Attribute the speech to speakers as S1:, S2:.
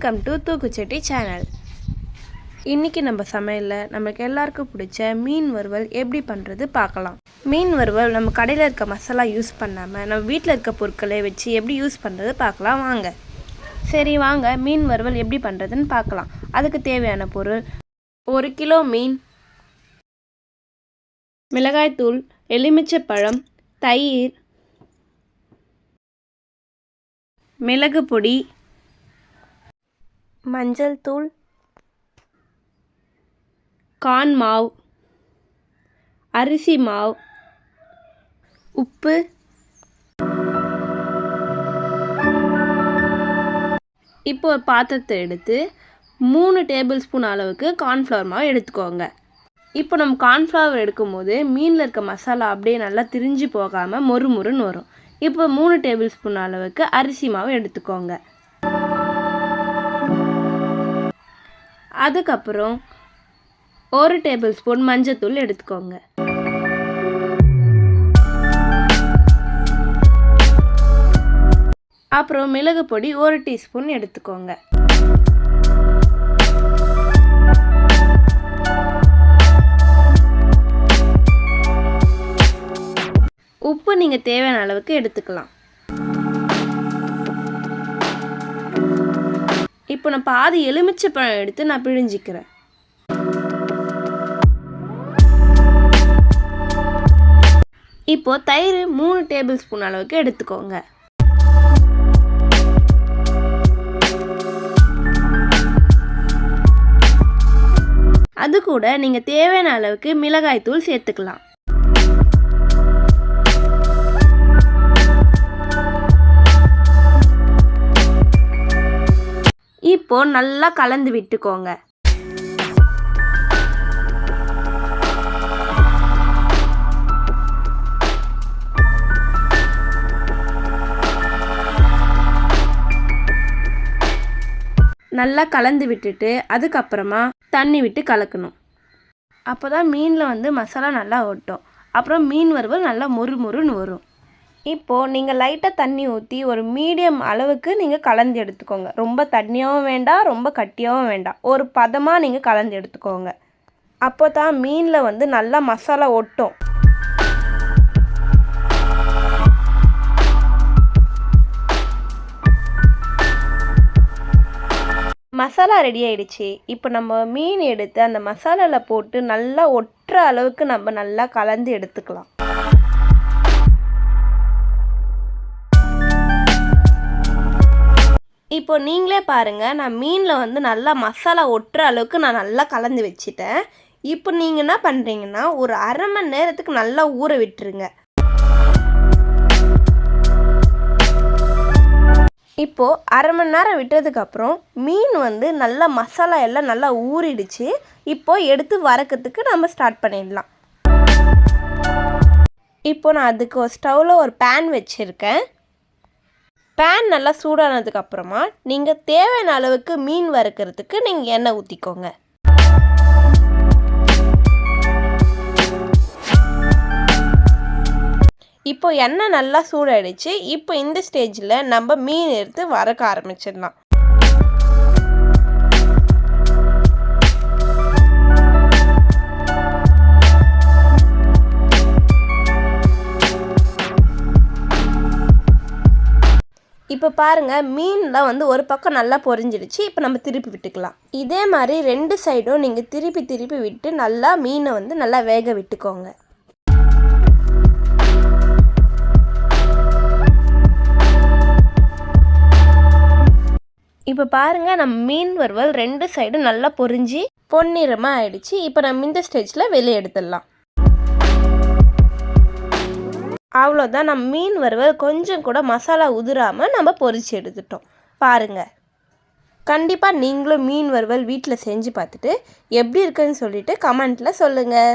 S1: Welcome to தூக்குச்சட்டி channel இன்றைக்கி நம்ம சமையலில் நமக்கு எல்லாருக்கும் பிடிச்ச மீன் வறுவல் எப்படி பண்ணுறது பார்க்கலாம். மீன் வறுவல் நம்ம கடையில் இருக்க மசாலா யூஸ் பண்ணாமல் நம்ம வீட்டில் இருக்க பொருட்களை வச்சு எப்படி யூஸ் பண்ணுறது பார்க்கலாம் வாங்க. சரி வாங்க. மீன் வறுவல் எப்படி பண்ணுறதுன்னு பார்க்கலாம். அதுக்கு தேவையான பொருள் ஒரு கிலோ மீன் மிளகாய்த்தூள் எலுமிச்சை பழம் தயிர் மிளகு பொடி மஞ்சள் தூள். கான் மாவு. அரிசி மாவு. உப்பு. இப்போ ஒரு பாத்திரத்தை எடுத்து மூணு டேபிள் ஸ்பூன் அளவுக்கு கார்ன்ஃப்ளவர் மாவு எடுத்துக்கோங்க. இப்போ நம்ம கார்ன்ஃப்ளவர் எடுக்கும்போது மீனில் இருக்க மசாலா அப்படியே நல்லா திரிஞ்சு போகாமல் மொறு மொறுன்னு வரும். இப்போ மூணு டேபிள் ஸ்பூன் அளவுக்கு அரிசி மாவு எடுத்துக்கோங்க. அதுக்கப்புறம் ஒரு டேபிள் ஸ்பூன் மஞ்சத்தூள் எடுத்துக்கோங்க. அப்புறம் மிளகு பொடி ஒரு டீஸ்பூன் எடுத்துக்கோங்க. உப்பு நீங்கள் தேவையான அளவுக்கு எடுத்துக்கலாம். இப்போ நான் பாதி எலுமிச்சை பழம் எடுத்து நான் பிழிஞ்சிக்கிறேன். இப்போ தயிர் மூணு டேபிள் ஸ்பூன் அளவுக்கு எடுத்துக்கோங்க. அது கூட நீங்கள் தேவையான அளவுக்கு மிளகாய் தூள் சேர்த்துக்கலாம். இப்போ நல்லா கலந்து விட்டுக்கோங்க. நல்லா கலந்து விட்டுட்டு அதுக்கப்புறமா தண்ணி விட்டு கலக்கணும். அப்போ தான் மீனில் வந்து மசாலா நல்லா ஒட்டும். அப்புறம் மீன் வறுவல் நல்லா மொறு மொறுன்னு வரும். இப்போது நீங்கள் லைட்டாக தண்ணி ஊற்றி ஒரு மீடியம் அளவுக்கு நீங்கள் கலந்து எடுத்துக்கோங்க. ரொம்ப தண்ணியாகவும் வேண்டாம் ரொம்ப கட்டியாகவும் வேண்டாம். ஒரு பதமாக நீங்கள் கலந்து எடுத்துக்கோங்க. அப்போ தான் மீனில் வந்து நல்லா மசாலா ஒட்டும். மசாலா ரெடி ஆயிடுச்சு. இப்போ நம்ம மீன் எடுத்து அந்த மசாலாவில் போட்டு நல்லா ஒட்டுற அளவுக்கு நம்ம நல்லா கலந்து எடுத்துக்கலாம். இப்போ நீங்களே பாருங்கள் நான் மீனில் வந்து நல்லா மசாலா ஒட்டுற அளவுக்கு நான் நல்லா கலந்து வச்சுட்டேன். இப்போ நீங்கள் என்ன பண்ணுறீங்கன்னா ஒரு அரை மணி நேரத்துக்கு நல்லா ஊற விட்டுருங்க. இப்போது அரை மணி நேரம் விட்டதுக்கப்புறம் மீன் வந்து நல்லா மசாலா எல்லாம் நல்லா ஊறிடுச்சு. இப்போது எடுத்து வறக்கிறதுக்கு நம்ம ஸ்டார்ட் பண்ணிடலாம். இப்போ நான் அதுக்கு ஒரு ஸ்டவ்வில் ஒரு பேன் வச்சுருக்கேன். பேன் நல்லா சூடானதுக்கு அப்புறமா நீங்கள் தேவையான அளவுக்கு மீன் வறுக்கிறதுக்கு நீங்கள் எண்ணெய் ஊற்றிக்கோங்க இப்போ எண்ணெய் நல்லா சூடாயிடுச்சு. இப்போ இந்த ஸ்டேஜில் நம்ம மீன் எடுத்து வறுக்க ஆரம்பிச்சிடலாம். இப்போ பாருங்கள் மீன்லாம் வந்து ஒரு பக்கம் நல்லா பொரிஞ்சிடுச்சு இப்போ நம்ம திருப்பி விட்டுக்கலாம். இதே மாதிரி ரெண்டு சைடும் நீங்கள் திருப்பி திருப்பி விட்டு நல்லா மீனை வந்து நல்லா வேக விட்டுக்கோங்க. இப்போ பாருங்கள் நம்ம மீன் வறுவல் ரெண்டு சைடும் நல்லா பொரிஞ்சு பொன்னிறமாக ஆயிடுச்சு. இப்போ நம்ம இந்த ஸ்டேஜில் வெளியே எடுத்துடலாம். அவ்வளோதான் நம்ம மீன் வறுவல் கொஞ்சம் கூட மசாலா உதிராமல் நம்ம பொரிச்சு எடுத்துட்டோம். பாருங்கள் கண்டிப்பாக நீங்களும் மீன் வறுவல் வீட்டில் செஞ்சு பார்த்துட்டு எப்படி இருக்குன்னு சொல்லிவிட்டு கமெண்ட்டில் சொல்லுங்கள்